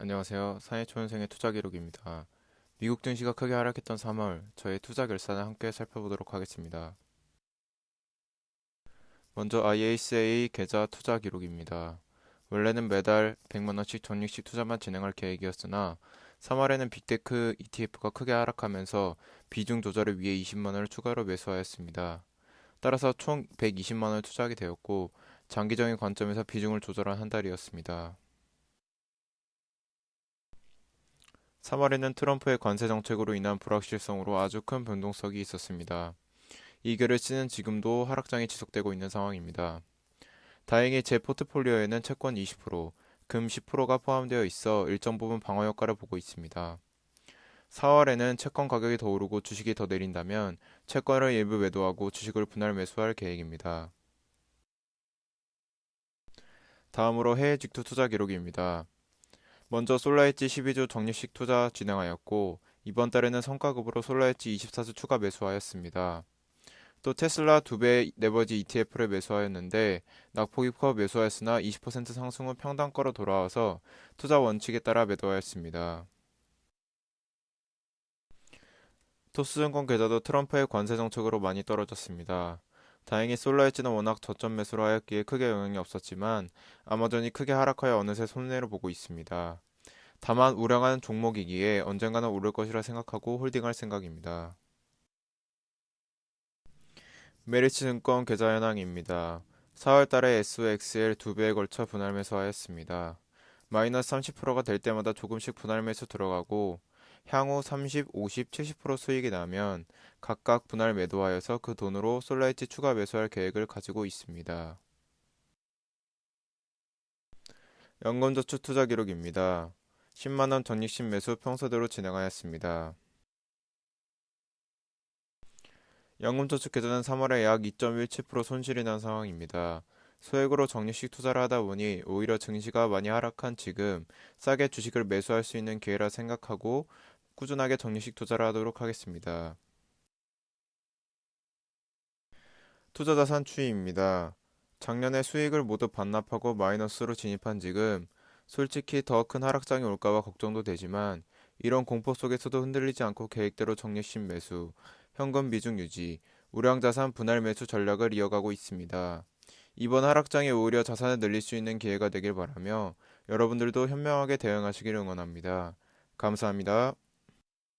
안녕하세요. 사회초년생의 투자 기록입니다. 미국 증시가 크게 하락했던 3월, 저의 투자 결산을 함께 살펴보도록 하겠습니다. 먼저 IACA 계좌 투자 기록입니다. 원래는 매달 100만원씩 전익식 투자만 진행할 계획이었으나 3월에는 빅테크 ETF가 크게 하락하면서 비중 조절을 위해 20만원을 추가로 매수하였습니다. 따라서 총 120만원을 투자하게 되었고 장기적인 관점에서 비중을 조절한 한 달이었습니다. 3월에는 트럼프의 관세 정책으로 인한 불확실성으로 아주 큰 변동성이 있었습니다. 이 결을 는 지금도 하락장이 지속되고 있는 상황입니다. 다행히 제 포트폴리오에는 채권 20%, 금 10%가 포함되어 있어 일정 부분 방어 효과를 보고 있습니다. 4월에는 채권 가격이 더 오르고 주식이 더 내린다면 채권을 일부 매도하고 주식을 분할 매수할 계획입니다. 다음으로 해외 직투 투자 기록입니다. 먼저 솔라엣지 12주 적립식 투자 진행하였고 이번 달에는 성과급으로 솔라엣지 24주 추가 매수하였습니다. 또 테슬라 2배 네버지 ETF를 매수하였는데 낙폭이 커 매수하였으나 20% 상승 후 평단가로 돌아와서 투자 원칙에 따라 매도하였습니다. 토스증권 계좌도 트럼프의 관세 정책으로 많이 떨어졌습니다. 다행히 솔라엣지는 워낙 저점 매수를 하였기에 크게 영향이 없었지만 아마존이 크게 하락하여 어느새 손해를 보고 있습니다. 다만 우량한 종목이기에 언젠가는 오를 것이라 생각하고 홀딩할 생각입니다. 메리츠 증권 계좌 현황입니다. 4월달에 SOXL 2배에 걸쳐 분할 매수하였습니다. 마이너스 30%가 될 때마다 조금씩 분할 매수 들어가고 향후 30, 50, 70% 수익이 나면 각각 분할 매도하여서 그 돈으로 솔라이트 추가 매수할 계획을 가지고 있습니다. 연금저축 투자 기록입니다. 10만원 전익식 매수 평소대로 진행하였습니다. 연금저축 계좌는 3월에 약 2.17% 손실이 난 상황입니다. 소액으로 적립식 투자를 하다 보니 오히려 증시가 많이 하락한 지금 싸게 주식을 매수할 수 있는 기회라 생각하고 꾸준하게 적립식 투자를 하도록 하겠습니다. 투자자산 추이입니다. 작년에 수익을 모두 반납하고 마이너스로 진입한 지금 솔직히 더 큰 하락장이 올까봐 걱정도 되지만 이런 공포 속에서도 흔들리지 않고 계획대로 적립식 매수, 현금 비중 유지, 우량자산 분할 매수 전략을 이어가고 있습니다. 이번 하락장에 오히려 자산을 늘릴 수 있는 기회가 되길 바라며 여러분들도 현명하게 대응하시길 응원합니다. 감사합니다.